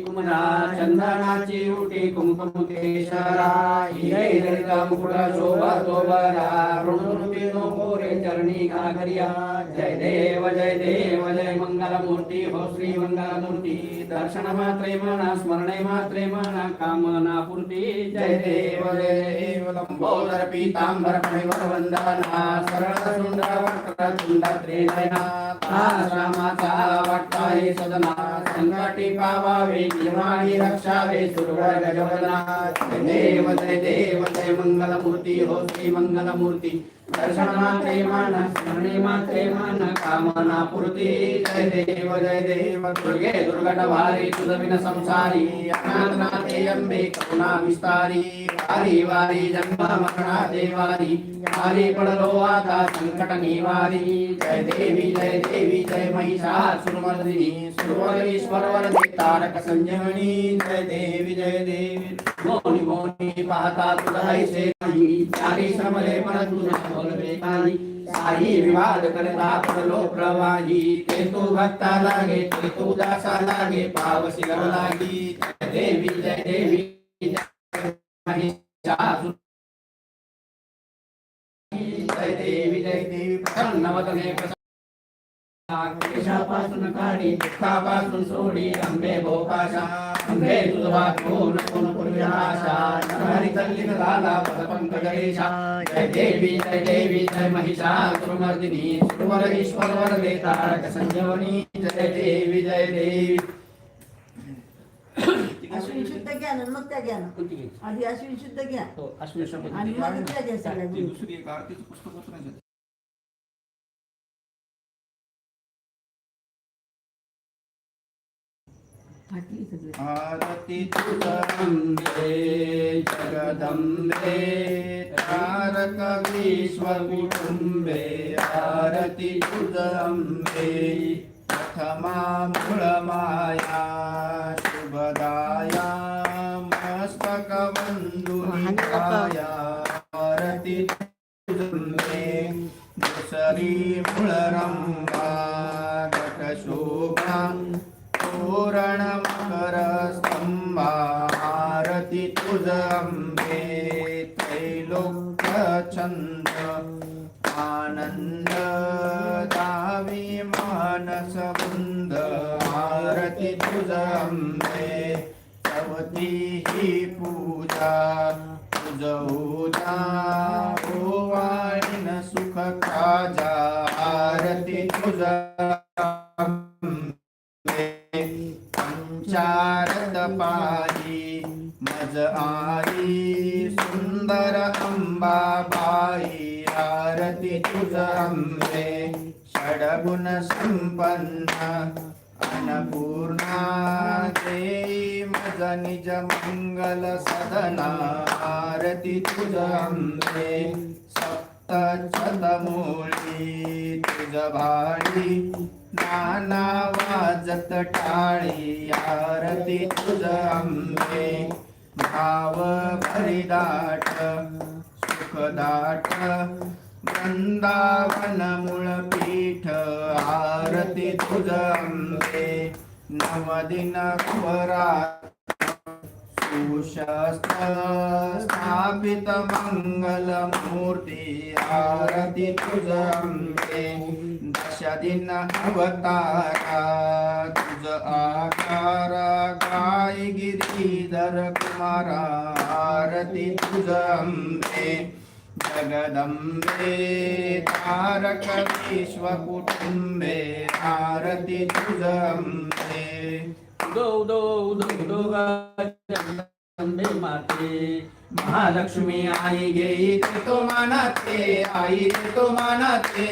चंदनाची उटी कुमकुम केशरा हिरे ललिता मुकुट शोभा सोबरा ऋणुरूपी नो चरणी घागरिया जय देव जय देव जय मंगल मूर्ती हो श्री मंगल मूर्ती दर्शन मात्रे मना स्मरणे मात्रे मना कामना पूर्ती. जय देव जय देव लंबोदर पीतांबर फणिवर वंदना सरळ सुंदर वक्र सुंदर त्रिनयना रामाचा वाटता हे सदना संकटी पावावे निर्वाणी रक्षावे सुरवर गजवदना जय देव जय देव जय मंगल मूर्ती हो श्री मंगल मूर्ती दर्शन मात्रे मान स्मरणे मात्रे मान कामना पूर्ती जय देव जय देव दुर्गे दुर्गट वारी तुझविन संसारी अनाथनाथे अंबे करुणा विस्तारी वारी वारी जन्म मरणा देवारी वारी पडलो आता संकट निवारी जय देवी जय देवी जय महिषासुरमर्दिनी सुरवरीश्वर मौनी मौनी पाहता तुझा ऐसे नाही चारी श्रमले मन तुझा बोलवे काही साई विवाद करता पडलो प्रवाही। ते तो भक्ता लागे ते तो दासा लागे पावसी गर लागी। देवी जय देवी जय देवी जय देवी प्रसन्न देवी प्रसन्न। केशापासून काढी दुःखापासून सोडी अंबे भोकाशा अंबे तुझा कोण कोण पूर्वी आशा नरहरी तल्लीन झाला पदपंकज रेषा जय देवी जय देवी जय महिषा सुरमर्दिनी सुरवर ईश्वर वरदे तारक संजीवनी जय देवी जय देवी अश्विन शुद्ध घ्या आणि मग त्या घ्या ना? आधी अश्विन शुद्ध घ्या हो. आणि मग त्या घ्या सगळ्या. दुसरी एक आरतीचं पुस्तक होतं आरती अंबे जगदंबे तारक विश्वकुटुंबे आरती तुझ अंबे प्रथमा मूळ माया शुभदाया मस्तक वंदुनिकाया आरती तुझ अंबे दुसरी मूळ आरती मज आई सुंदर अंबाबाई आरती तुझ अंबे षडगुण संपन्न अन्नपूर्णा देवी मज निज मंगल सदना आरती तुझ अंबे सप्त तुझ भाडी नाना वाजत टाळी आरती तुझ अंबे भाव भरिदाट सुखदाट वृंदावन मूळ पीठ आरती तुझ अंबे नवदिन कुवरा सुशस्त्र स्थापित मंगल मूर्ती दश दिन अवतारा तुझ आकारा गाय गिरीधर कुमारा आरती तुजम्बे जगदम्बे जगदंबे तारक विश्व कुटुंबे आरती उदो उदो उदो उदो गंबे माते महालक्ष्मी आई गेई तो मानाते आई ते तो मानाते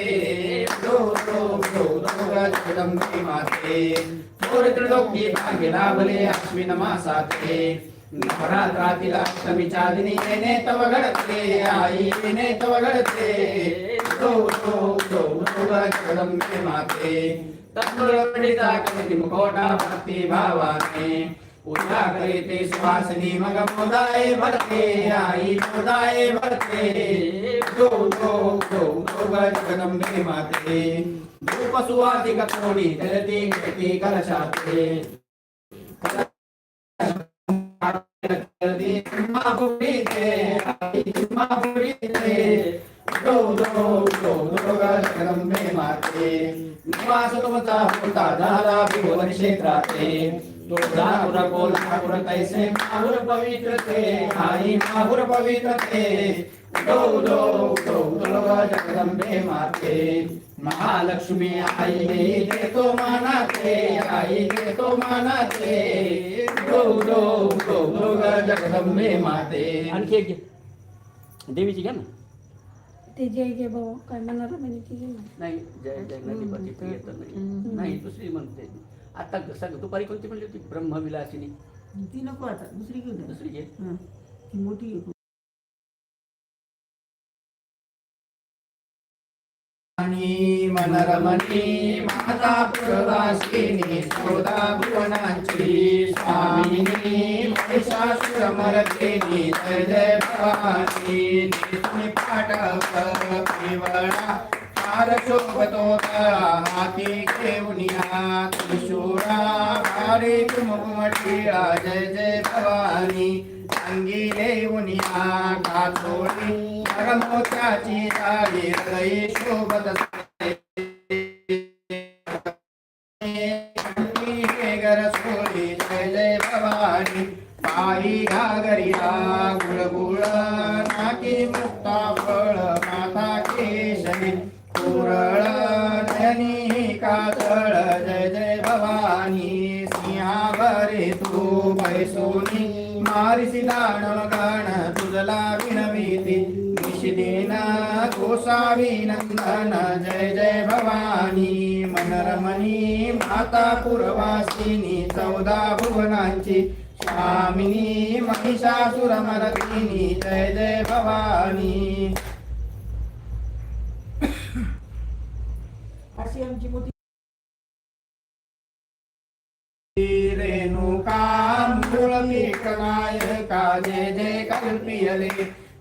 उदो उदो उदो उदो जगदंबे माते थोर त्रिलोकी भाग्य लाभले अश्विन मासाते नवरात्रातील अष्टमीच्या दिनी येणे तव घडते आई येणे तव घडते उदो उदो उदो उदो जगदंबे माते भक्ती भावाने पूजा करीते सुवासिनी मग मोदाय भरते आई मोदाय भरते। दो दो दो दो जगदंबे माते। धूप सुवासिक कोणी जलती गती कलशाते जगदी मापुरीते आई मापुरीते दो दो दो दुर्गा जगदंबे माते निवास तुमचा होता झाला भुवन क्षेत्राते तुळजापुर कोल्हापुर तैसे माहुर पवित्र ते आई माहुर पवित्र ते दो दो दो दुर्गा जगदंबे माते महालक्ष्मी आई देतो मानाते आई देतो मानाते दो दो दो दुर्गा जगदंबे माते आणखी एक घे देवीची घ्या ना। ते जय घे भाऊ काय म्हणाला म्हणजे ती. नाही जय जय गणपती प्रिय तर नाही. नाही दुसरी म्हणते. आता सग दुपारी कोणती म्हणली होती? ब्रह्मविलासिनी. ती नको आता दुसरी घेऊन जा. दुसरी घे. ती मोठी मनरमणी माता पुरवासिनी सौदा भुवनाची स्वामिनी महिषासुरमर्दिनी जय जय भवानी निस्मी पाटक पिवळा हार शोभतो हाती घेऊनिया त्रिशूळा भारी कुमकुमटिळा जय जय भवानी अंगी घेऊनिया काचोळी मोत्याची जाळी हृदयी शोभत मारिसी दानव गाण तुझला विनविती निशिदेन गोसावी नंदन. जय जय भवानी. मनरमणी माता पुरवासिनी. चौदा भुवनांची. स्वामिनी महिषासुरमर्दिनी जय जय भवानी. अशी आमची मोठी रेणुकाम नायका जय जय कल्पियले।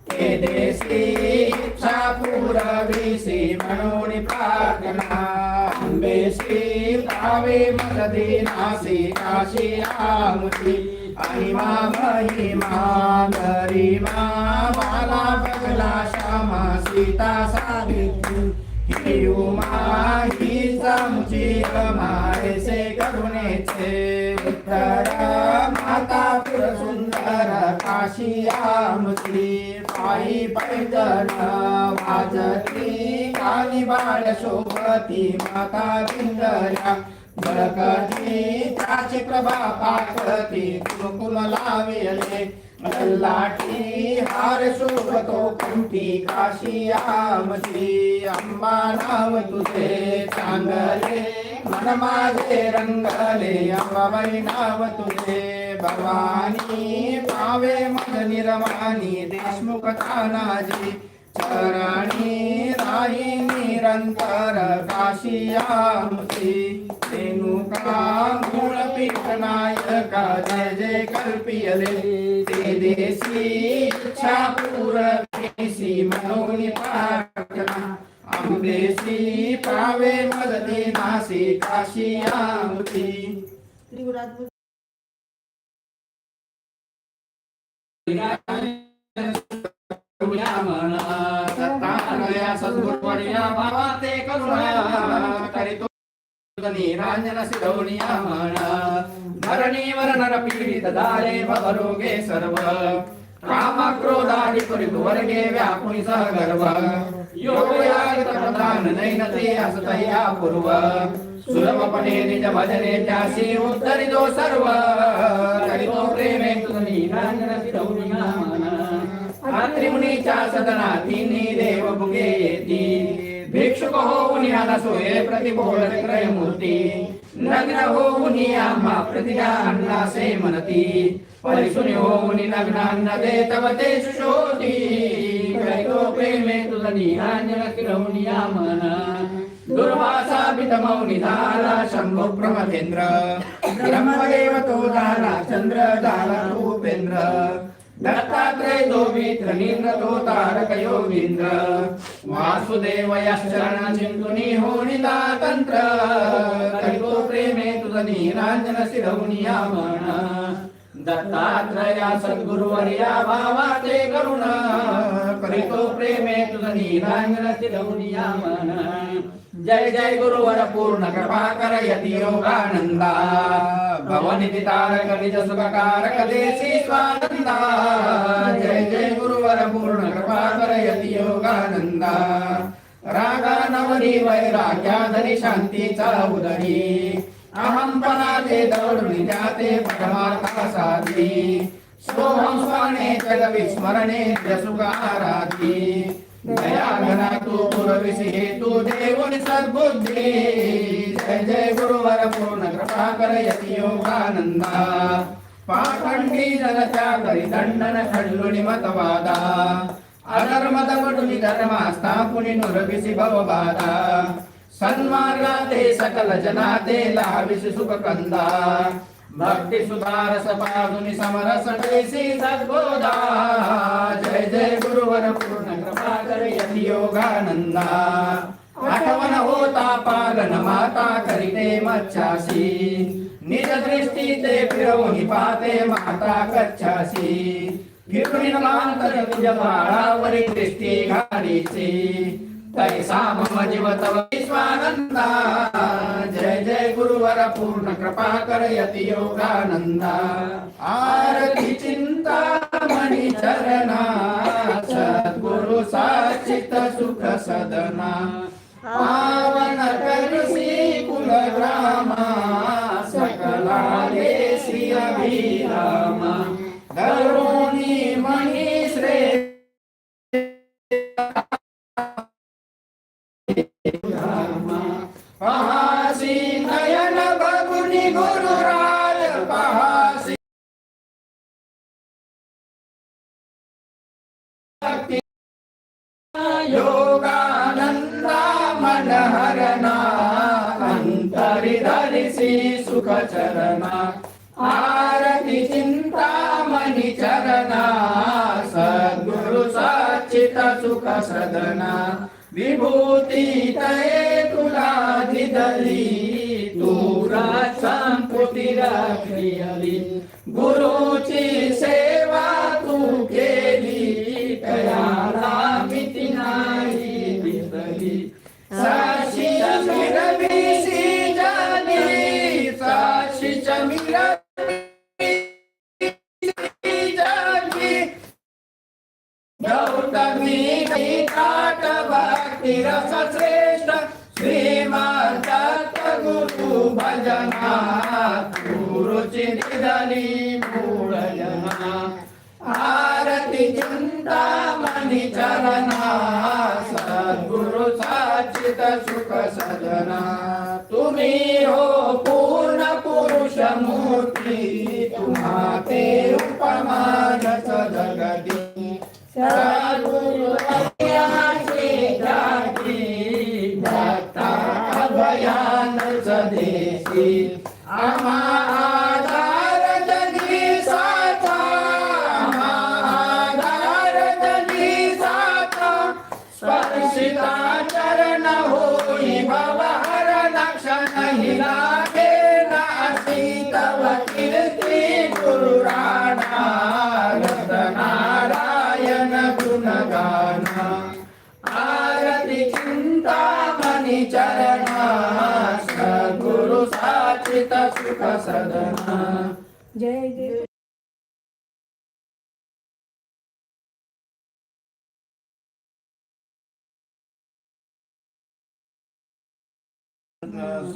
ते देसी इच्छा पुरविसी म्हणून प्रार्थना अंबेसी भावे मददीनासी काशी आमुती महिमा महिमा गरिमा बाला बगला श्यामा सीता सावित्री ही उमा ही चामची मायसे करुणेचे उत्तर माता पुर सुंदर काशी आमची पायी पैदल वाजती काली बाळ शोभती माता बिंदऱ्या बळकती त्याची प्रभा पाकती कुमकुम लावेले लाठी हार शोभतो कुंठी काशी आमची अंबा नाव तुझे चांगले मन माझे रंगले अंबाबाई नाव तुझे भवानी पावे मन निर्माणी देशमुख तानाजी चरणी राही निरंतर काशी आमची मूळ पीठ नायका जय जय कल्पियले ते देसी इच्छा पूरकेसी मनोनी प्रार्थना आंबेसी पावे मदती नासी काशी आमची त्रिगुणात्मक निरांजन सिद्धौनिया धरणीवर नर पीडित दारे भवरोगे सर्व काम क्रोधादि परिवर्गे व्यापुनि सह गर्भ योगयागत नैनते असतया पूर्व सुलभपणे निज भजने त्यासी उत्तरितो सर्व करितो प्रेमे तुझी निरांजन सिद्धौनिया सदना तिन्ही देव भुगे येती। भिक्षुक होऊन या नसोये प्रतिबोध त्रय मूर्ती नग्न होऊन आम्हा प्रतिज्ञा अन्नासे म्हणती परिसुनी होऊन नग्नान्न देतव ते सुशोधी कैको प्रेमे तुझ निहांजन किरवून मन दुर्वासा पितमौ निधाला शंभो प्रमथेंद्र ब्रह्मदेव तो झाला चंद्र झाला भूपेंद्र दत्तात्रय तो मित्र निंद्र तारक योगींद्र वासुदेव चिंतुनी होनिता तंत्र करितो प्रेमे तुझ निरांजन शिरवनिया म्हण दत्तात्रया सद्गुरुवर्या भावाते करुण। कलितो प्रेमे तुझ नीरांजन तिरवनिया मन जय जय गुरुवर पूर्ण कृपा कर यती योगानंदा भवनिधी तारक निज सुखकारक देशी स्वानंदा जय जय गुरुवर पूर्ण कृपा कर यती योगानंदा रागा नवरी वैराग्याधरी शांतीचा उदरी अहंपणाचे दौडून जाते परमार्थासाठी सोहम स्वाने जग विस्मरणे जसुगाराधी दया घना तू पुरविसी हेतू देऊन सद्बुद्धी जय जय गुरुवर पूर्ण कृपा कर यती योगानंदा पाखंडी जनच्या करी दंडन खंडुनी मतवादा अधर्मद पटुनी धर्मास्थापुनी नुरविसी भवबाधा सन्मार्गाते सकल जनाते लाविसी सुख कंदा भक्ती सुधारस पाजुनी समरस देसी सद्बोधा जय योगानंदा आठवण होता पालन माता करीते मच्छासी। निज दृष्टी ते फिरवून पाहते माता कच्छासी। फिरून मांतर तुझ बाळावरी दृष्टी घालीची तैसा मम जीव तव विश्वानंदा जय जय गुरुवर पूर्ण कृपा करयति योगानंदा आरती चिंता मणि चरणा। सद्गुरु साचित सुख सदना। पावन करसी कुल ग्रामा सकला श्री अभिरामा करुणी अंतरि धरिसी सुख चरना आरती चिंता मणि सद्गुरु साचित सुख सदना विभूती तये तुला दिदली तुरा संपुटी राखली गुरुची सेवा तू केली निधली मूळ आरती चिंता चरणा सद्गुरु साचित सुख सजना. तुम्ही हो पूर्ण पुरुष मूर्ती तुम्हा ते उपमान जगती सद्गुरु अभयाची सदेशी आमा साचित सुख सदना जय जय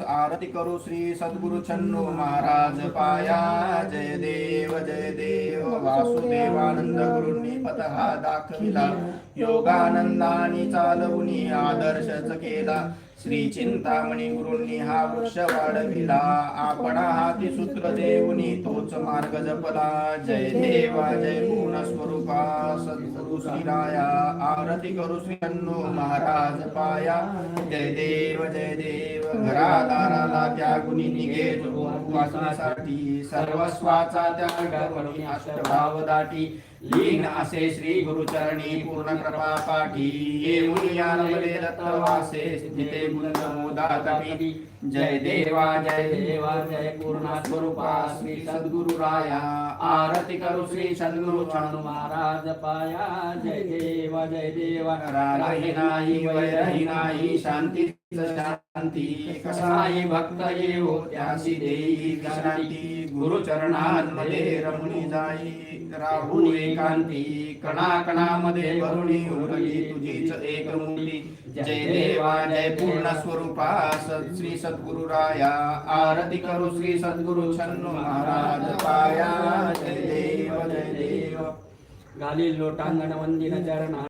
आरती करू श्री सद्गुरु छन्नो महाराज पाया। जय देव जय देव। वासुदेवानंद गुरुंनी पतहा दाखविला। योगानंदानी चालवुनी आदर्शच केला। श्री चिंतामणी गुरुंनी हा वृक्ष वाढविला. आपण हाती सूत्र देऊनी तोच मार्ग जपला. जय देवा जय पूर्ण स्वरूपा. सद्गुरु श्रीराया आरती करू श्री अण्णो महाराज पाया. जय देव जय देव. घरादाराला त्या गुणी निघे. वासनासाठी सर्वस्वाचा त्या स्वीकार अष्टभाव दाटी. लीन असे श्री गुरुचरणी पूर्ण कृपा पाठी. ये दत्तवासे स्थिते गुंज जय देवा जय देवा जय पूर्ण स्वरूपा श्री सद्गुरु राया आरती करू श्री सद्गुरु हनु महाराज पाया. जय देवा जय देवा राही नाही वैरही नाही शांती शांती. कसाई भक्त येऊ हो, त्यासी देई शांती गुरुचरणांमध्ये रमणी जाई. राहू कांती कणा कणामध्ये भरुणी उरली तुझीच एक मुली जय देवा जय पूर्ण स्वरूपा सत श्री सद्गुरु राया आरती करू श्री सद्गुरु छन्नु महाराज पाया. जय देव जय देव. गाली लोटांगण वंदिन चरणा